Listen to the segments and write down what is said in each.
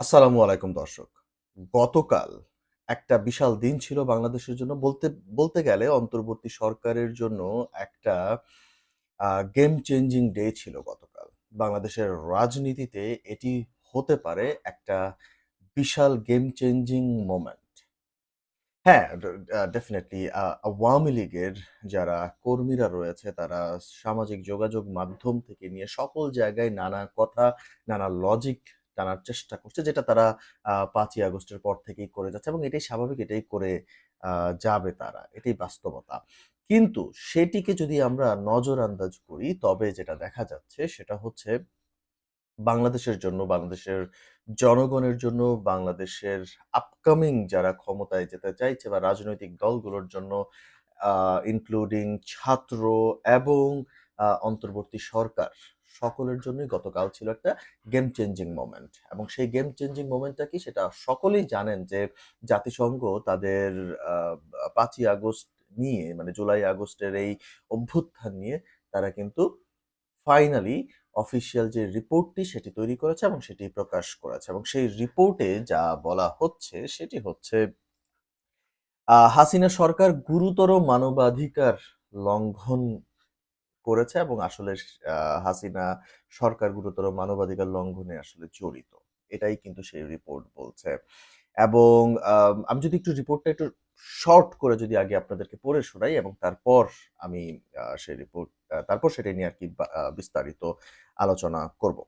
আসসালামু আলাইকুম দর্শক। গতকাল একটা বিশাল দিন ছিল বাংলাদেশের জন্য। বলতে বলতে গেলে অন্তর্বর্তী সরকারের জন্য একটা গেম চেঞ্জিং ডে ছিল গতকাল। বাংলাদেশের রাজনীতিতে এটি হতে পারে একটা বিশাল গেম চেঞ্জিং মোমেন্ট। হ্যাঁ, ডেফিনেটলি আওয়ামী লীগের যারা কর্মীরা রয়েছে তারা সামাজিক যোগাযোগ মাধ্যম থেকে নিয়ে সকল জায়গায় নানা কথা, নানা লজিক টানার চেষ্টা করছে যেটা তারা পাঁচই আগস্টের পর থেকেই করে যাচ্ছে এবং এটাই স্বাভাবিক, এটাই করে যাবে তারা। এটাই বাস্তবতা। কিন্তু সেটিকে যদি আমরা নজর আন্দাজ করি তবে যেটা দেখা যাচ্ছে সেটা হচ্ছে বাংলাদেশের জন্য, বাংলাদেশের জনগণের জন্য, বাংলাদেশের আপকামিং যারা ক্ষমতায় যেতে চাইছে বা রাজনৈতিক দলগুলোর জন্য ইনক্লুডিং ছাত্র এবং অন্তর্বর্তী সরকার। সকলের জন্যই গতকাল ছিল একটা গেম চেঞ্জিং মোমেন্ট এবং সেই গেম চেঞ্জিং মোমেন্টটা কি? সেটা সকলেই জানেন যে জাতিসংঘ তাদের পাঁচই আগস্ট নিয়ে মানে জুলাই আগস্টের এই অভ্যুত্থান নিয়ে তারা কিন্তু ফাইনালি অফিসিয়াল যে রিপোর্টটি সেটি তৈরি করেছে এবং সেটি প্রকাশ করেছে এবং সেই রিপোর্টে যা বলা হচ্ছে সেটি হচ্ছে হাসিনা সরকার গুরুতর মানবাধিকার লঙ্ঘন করেছে এবং আসলে হাসিনা সরকার গুরুতর মানবাধিকার লঙ্ঘনে আসলে জড়িত। এটাই কিন্তু সেই রিপোর্ট বলছে। এবং, আম যদি একটু রিপোর্টটা একটু শর্ট করে যদি আগে আপনাদেরকে পড়ে শোনাই এবং তারপর আমি সেই রিপোর্ট তারপর সেটা নিয়ে আর কি বিস্তারিত আলোচনা করব।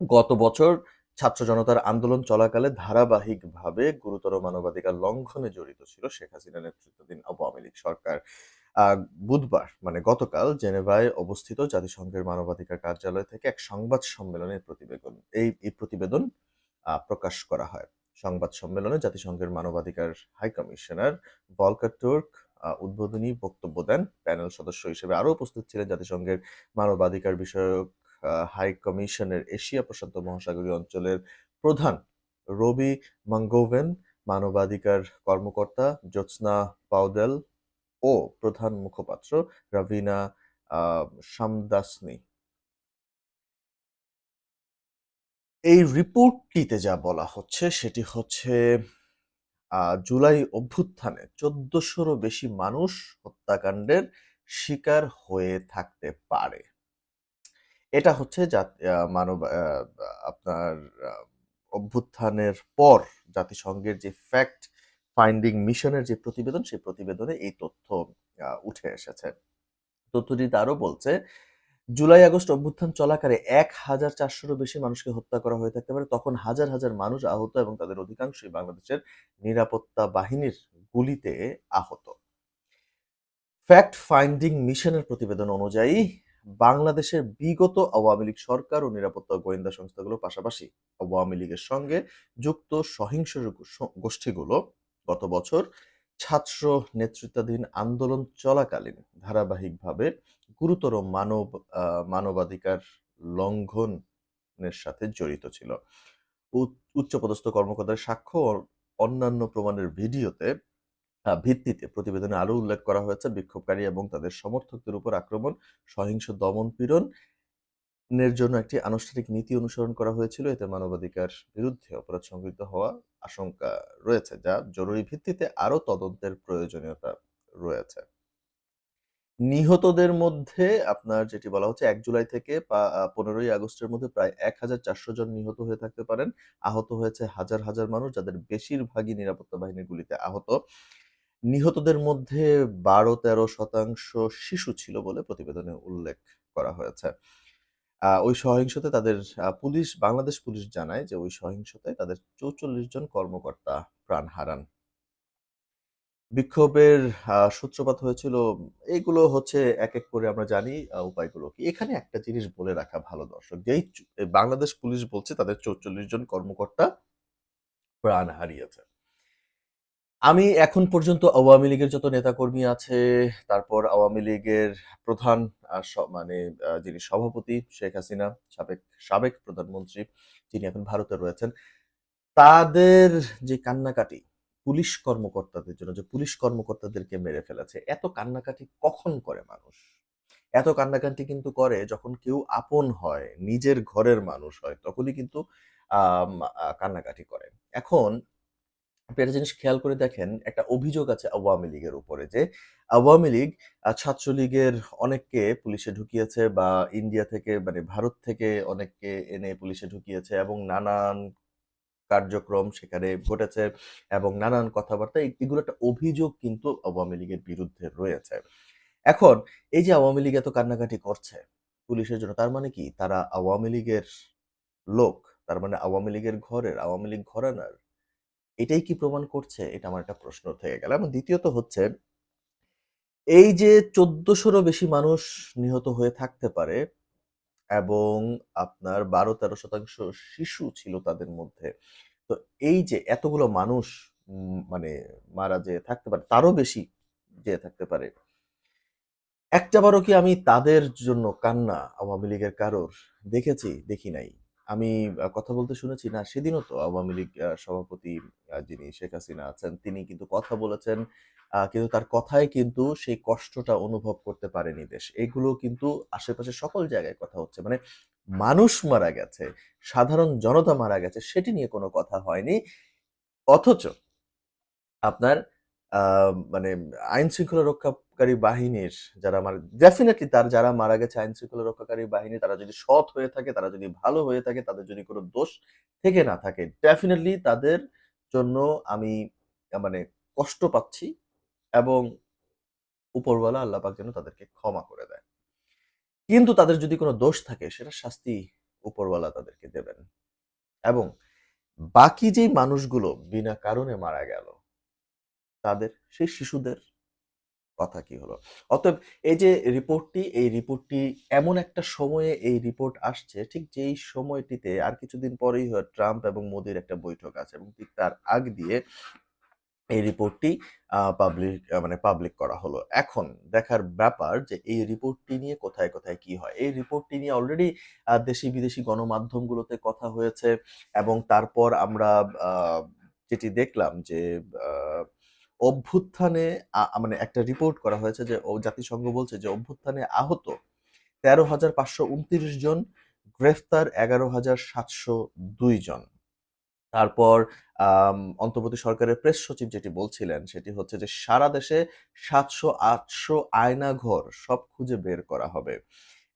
গত বছর ছাত্র জনতার আন্দোলন চলাকালে ধারাবাহিকভাবে গুরুতর মানবাধিকার লঙ্ঘনে জড়িত ছিল শেখ হাসিনা নেতৃত্বাধীন আওয়ামী লীগ সরকার। বুধবার মানে গতকাল জেনেভায় অবস্থিত জাতিসংঘের মানবাধিকার কার্যালয় থেকে এক সংবাদ সম্মেলনে প্রতিবেদন এই প্রতিবেদন প্রকাশ করা হয়। সংবাদ সম্মেলনে জাতিসংঘের মানবাধিকার হাই কমিশনার ভলকার তুর্ক আ উদ্বোধনী বক্তব্য দেন। প্যানেল সদস্য হিসেবে আরও উপস্থিত ছিলেন জাতিসংঘের মানবাধিকার বিষয়ক হাই কমিশনের এশিয়া প্রশান্ত মহাসাগরীয় অঞ্চলের প্রধান রবি মাঙ্গোভেন, মানবাধিকার কর্মকর্তা জ্যোৎস্না পাউডেল ও প্রধান মুখপাত্র রাভিনা সামদাসনি। এই রিপোর্টটিতে যা বলা হচ্ছে সেটি হচ্ছে জুলাই অভ্যুত্থানে ১৪০০ রও বেশি মানুষ হত্যাকাণ্ডের শিকার হয়ে থাকতে পারে। এটা হচ্ছে মানব আপনার অভ্যুত্থানের পর জাতিসংঘের যে ফ্যাক্ট ফাইন্ডিং মিশনের যে প্রতিবেদন, সেই প্রতিবেদনে এই তথ্য উঠে এসেছে। তথ্যটি আরও বলছে, জুলাই আগস্ট অভ্যুত্থান চলাকালে ১,৪০০ রও বেশি মানুষকে হত্যা করা হয়ে থাকতে পারে। তখন হাজার, হাজার মানুষ আহত এবং তাদের অধিকাংশই বাংলাদেশের নিরাপত্তা বাহিনীর গুলিতে আহত। ফ্যাক্ট ফাইন্ডিং মিশনের প্রতিবেদন অনুযায়ী বাংলাদেশের বিগত আওয়ামী লীগ সরকার ও নিরাপত্তা গোয়েন্দা সংস্থাগুলোর পাশাপাশি আওয়ামী লীগের সঙ্গে যুক্ত সহিংস গোষ্ঠীগুলো গত বছর ছাত্র নেতৃত্বাধীন আন্দোলন চলাকালীন ধারাবাহিকভাবে গুরুতর মানব মানবাধিকার লঙ্ঘনের সাথে জড়িত ছিল। উচ্চপদস্থ কর্মকর্তার সাক্ষ্য অন্যান্য প্রমাণের ভিডিওতে ভিত্তিতে প্রতিবেদনে আরও উল্লেখ করা হয়েছে বিক্ষোভকারী এবং তাদের সমর্থকদের উপর আক্রমণ, সহিংস দমন-পীড়ন নের জন্য একটি আনুষ্ঠানিক নীতি অনুসরণ করা হয়েছিল। এতে মানবাধিকার বিরুদ্ধে অপরাধ সংঘটিত হওয়া আশঙ্কা রয়েছে, যা জরুরি ভিত্তিতে আরও তদন্তের প্রয়োজনীয়তা রয়েছে। নিহতদের মধ্যে আপনার যেটি বলা হচ্ছে এক জুলাই থেকে পা আ ১৫ই আগস্টের মধ্যে প্রায় ১,৪০০ জন নিহত হয়ে থাকতে পারেন। আহত হয়েছে হাজার, হাজার মানুষ যাদের বেশিরভাগই নিরাপত্তা বাহিনীর গুলিতে আহত। নিহতদের মধ্যে ১২-১৩% শিশু ছিল বলে প্রতিবেদনে উল্লেখ করা হয়েছে। ওই সহিংসতায় তাদের পুলিশ বাংলাদেশ পুলিশ জানায় যে ওই সহিংসতায় তাদের ৪৪ জন কর্মকর্তা প্রাণ হারান। বিক্ষোভের সূত্রপাত হয়েছিল এইগুলো হচ্ছে এক, এক করে আমরা জানি উপায়গুলো কি। এখানে একটা জিনিস বলে রাখা ভালো দর্শক যেই বাংলাদেশ পুলিশ বলছে তাদের ৪৪ জন কর্মকর্তা প্রাণ হারিয়েছে। আমি এখন পর্যন্ত আওয়ামী লীগের যত নেতাকর্মী আছে, তারপর আওয়ামী লীগের প্রধান মানে যিনি সভাপতি শেখ হাসিনা, সাবেক সাবেক প্রধানমন্ত্রী যিনি এখন ভারতে রয়েছেন, তাদের যে কান্নাকাটি পুলিশ কর্মকর্তাদের জন্য যে পুলিশ কর্মকর্তাদেরকে মেরে ফেলেছে, এত কান্নাকাটি কখন করে মানুষ? এত কান্নাকাটি কিন্তু করে যখন কেউ আপন হয়, নিজের ঘরের মানুষ হয়। তখনই কিন্তু কান্নাকাটি করে। এখন আপনি একটা জিনিস খেয়াল করে দেখেন, একটা অভিযোগ আছে আওয়ামী লীগের উপরে যে, আওয়ামী লীগ ছাত্রলীগের অনেককে পুলিশে ঢুকিয়েছে বা ইন্ডিয়া থেকে মানে ভারত থেকে অনেককে এনে পুলিশে ঢুকিয়েছে এবং নানান কার্যক্রম সেখানে ঘটেছে এবং নানান কথাবার্তা এগুলো একটা অভিযোগ কিন্তু আওয়ামী লীগের বিরুদ্ধে রয়েছে। এখন এই যে আওয়ামী লীগ এত কান্নাকাটি করছে পুলিশের জন্য, তার মানে কি? তারা আওয়ামী লীগের লোক? তার মানে আওয়ামী লীগের ঘরের, আওয়ামী লীগ ঘরানার? এটাই কি প্রমাণ করছে? এটা আমার একটা প্রশ্ন থেকে গেল। এবং দ্বিতীয়ত হচ্ছে এই যে ১৪০০ রও বেশি মানুষ নিহত হয়ে থাকতে পারে এবং আপনার ১২-১৩% শিশু ছিল তাদের মধ্যে। তো এই যে এতগুলো মানুষ মানে মারা যেয়ে থাকতে পারে, তারও বেশি যেয়ে থাকতে পারে। একটাবারও কি আমি তাদের জন্য কান্না আওয়ামী লীগের কারোর দেখেছি? দেখি নাই। আমি কথা বলতে শুনেছি? না, সেদিনও তো আওয়ামী লীগ সভাপতি যিনি শেখ হাসিনা আছেন, তিনি কিন্তু কথা বলেছেন। কিন্তু তার কথায় কিন্তু সেই কষ্টটা অনুভব করতে পারেনি দেশ। এগুলো কিন্তু আশেপাশে সকল জায়গায় কথা হচ্ছে। মানে মানুষ মারা গেছে, সাধারণ জনতা মারা গেছে, সেটি নিয়ে কোনো কথা হয়নি। অথচ আপনার মানে আইন-শৃঙ্খলা রক্ষাকারী বাহিনীর যারা মারা ডেফিনিটলি তার যারা মারা গেছে আইন-শৃঙ্খলা রক্ষাকারী বাহিনী তারা যদি সৎ হয়ে থাকে, তারা যদি ভালো হয়ে থাকে, তাদের যদি কোনো দোষ থেকে না থাকে, ডেফিনেটলি তাদের জন্য আমি মানে কষ্ট পাচ্ছি এবং উপরওয়ালা আল্লাহ পাক যেন তাদেরকে ক্ষমা করে দেয়। কিন্তু তাদের যদি কোনো দোষ থাকে সেটা শাস্তি উপরওয়ালা তাদেরকে দেবেন। এবং বাকি যেই মানুষগুলো বিনা কারণে মারা গেল তাদের, সেই শিশুদের কথা কি হলো? অতএব এই যে রিপোর্টটি, এই রিপোর্টটি এমন একটা সময়ে এই রিপোর্ট আসছে, ঠিক যেই সময়টিতে আর কিছুদিন পরেই হয় ট্রাম্প এবং মোদির একটা বৈঠক আছে এবং ঠিক তার আগ দিয়ে এই রিপোর্টটি পাবলিক মানে পাবলিক করা হলো। এখন দেখার ব্যাপার যে এই রিপোর্টটি নিয়ে কোথায়, কোথায় কি হয়? এই রিপোর্টটি নিয়ে অলরেডি আ দেশি-বিদেশি গণমাধ্যমগুলোতে কথা হয়েছে এবং তারপর আমরা যেটি দেখলাম যে অভ্যুত্থানে মানে একটা রিপোর্ট করা হয়েছে যে জাতিসংঘ বলছে যে অভ্যুত্থানে আহত ১৩,৫২৯ জন, গ্রেফতার ১১,৭০২ জন। তারপর অন্তর্বর্তী সরকারের প্রেস সচিব যেটি বলছিলেন সেটি হচ্ছে যে সারা দেশে ৭০০-৮০০ আয়নাঘর সব খুঁজে বের করা হবে।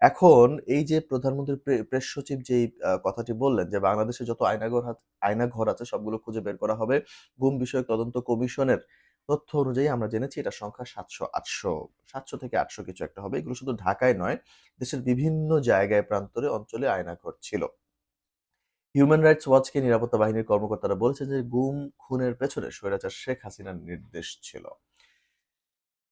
এখন এই যে প্রধানমন্ত্রীর প্রেস সচিব যেই কথাটি বললেন যে বাংলাদেশে যত আয়নাঘর আয়নাঘর আছে সবগুলো খুঁজে বের করা হবে। গুম বিষয়ক তদন্ত কমিশনের তথ্য অনুযায়ী আমরা জেনেছি এটার সংখ্যা সাতশো আটশো সাতশো থেকে ৮০০ কিছু একটা হবে। এগুলো শুধু ঢাকায় নয়, দেশের বিভিন্ন জায়গায় প্রান্তরে অঞ্চলে আয়নাঘর ছিল। হিউম্যান রাইটস ওয়াচকে নিরাপত্তা বাহিনীর কর্মকর্তারা বলছেন যে গুম, খুনের পেছনে স্বৈরাচার শেখ হাসিনার নির্দেশ ছিল।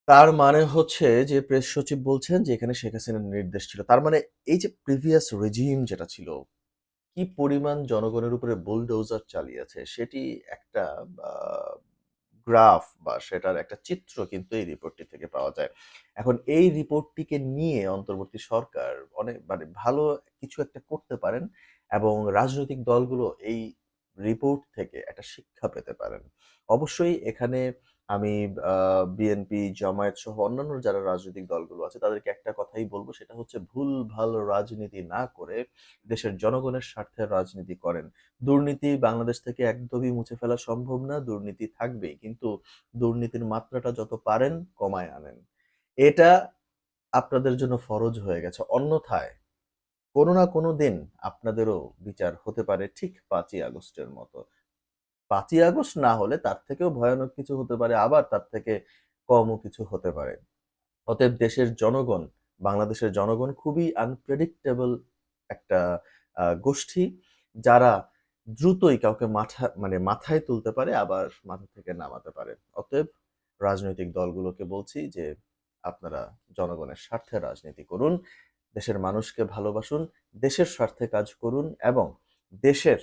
তার মানে হচ্ছে যে প্রেস সচিব বলছেন যে এখানে শেখ হাসিনার নির্দেশ ছিল। তার মানে এই যে প্রিভিয়াস রেজিম যেটা ছিল, কি পরিমাণ জনগণের উপরে বুলডোজার চালিয়েছে সেটি একটা গ্রাফ বা সেটার একটা চিত্র কিন্তু এই রিপোর্টটি থেকে পাওয়া যায়। এখন এই রিপোর্টটিকে নিয়ে অন্তর্বর্তী সরকার অনেক মানে ভালো কিছু একটা করতে পারেন এবং রাজনৈতিক দলগুলো এই রিপোর্ট থেকে একটা শিক্ষা পেতে পারেন। অবশ্যই এখানে আমি বিএনপি, জামায়াত সহ অন্যান্য যারা রাজনৈতিক দলগুলো আছে তাদেরকে একটা কথাই বলব সেটা হচ্ছে ভুল ভালো রাজনীতি না করে দেশের জনগণের স্বার্থে রাজনীতি করেন। দুর্নীতি বাংলাদেশ থেকে একদমই মুছে ফেলা সম্ভব না। দুর্নীতি থাকবেই। কিন্তু দুর্নীতির মাত্রাটা যত পারেন কমায় আনেন। এটা আপনাদের জন্য ফরজ হয়ে গেছে। অন্যথায় কোনো না কোনো দিন আপনাদেরও বিচার হতে পারে ঠিক পাঁচই আগস্টের মতো। ৫ই আগস্ট না হলে তার থেকেও ভয়ানক কিছু হতে পারে, আবার তার থেকে কমও কিছু হতে পারে। অতএব দেশের জনগণ, বাংলাদেশের জনগণ খুবই আনপ্রেডিক্টেবল একটা গোষ্ঠী, যারা দ্রুতই কাউকে মাথা মানে মাথায় তুলতে পারে আবার মাথা থেকে নামাতে পারে। অতএব রাজনৈতিক দলগুলোকে বলছি যে আপনারা জনগণের স্বার্থে রাজনীতি করুন, দেশের মানুষকে ভালোবাসুন, দেশের স্বার্থে কাজ করুন এবং দেশের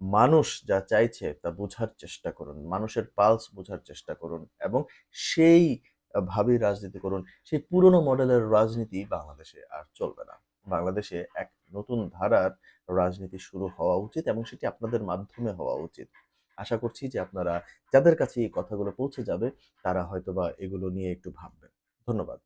মানুষ যা চাইছে তা বুঝার চেষ্টা করুন। মানুষের পালস বুঝার চেষ্টা করুন এবং সেই ভাবেই রাজনীতি করুন। সেই পুরনো মডেলের রাজনীতি বাংলাদেশে আর চলবে না। বাংলাদেশে এক নতুন ধারার রাজনীতি শুরু হওয়া উচিত এবং সেটি আপনাদের মাধ্যমে হওয়া উচিত। আশা করছি যে আপনারা যাদের কাছে এই কথাগুলো পৌঁছে যাবে, তারা হয়তোবা এগুলো নিয়ে একটু ভাববেন। ধন্যবাদ।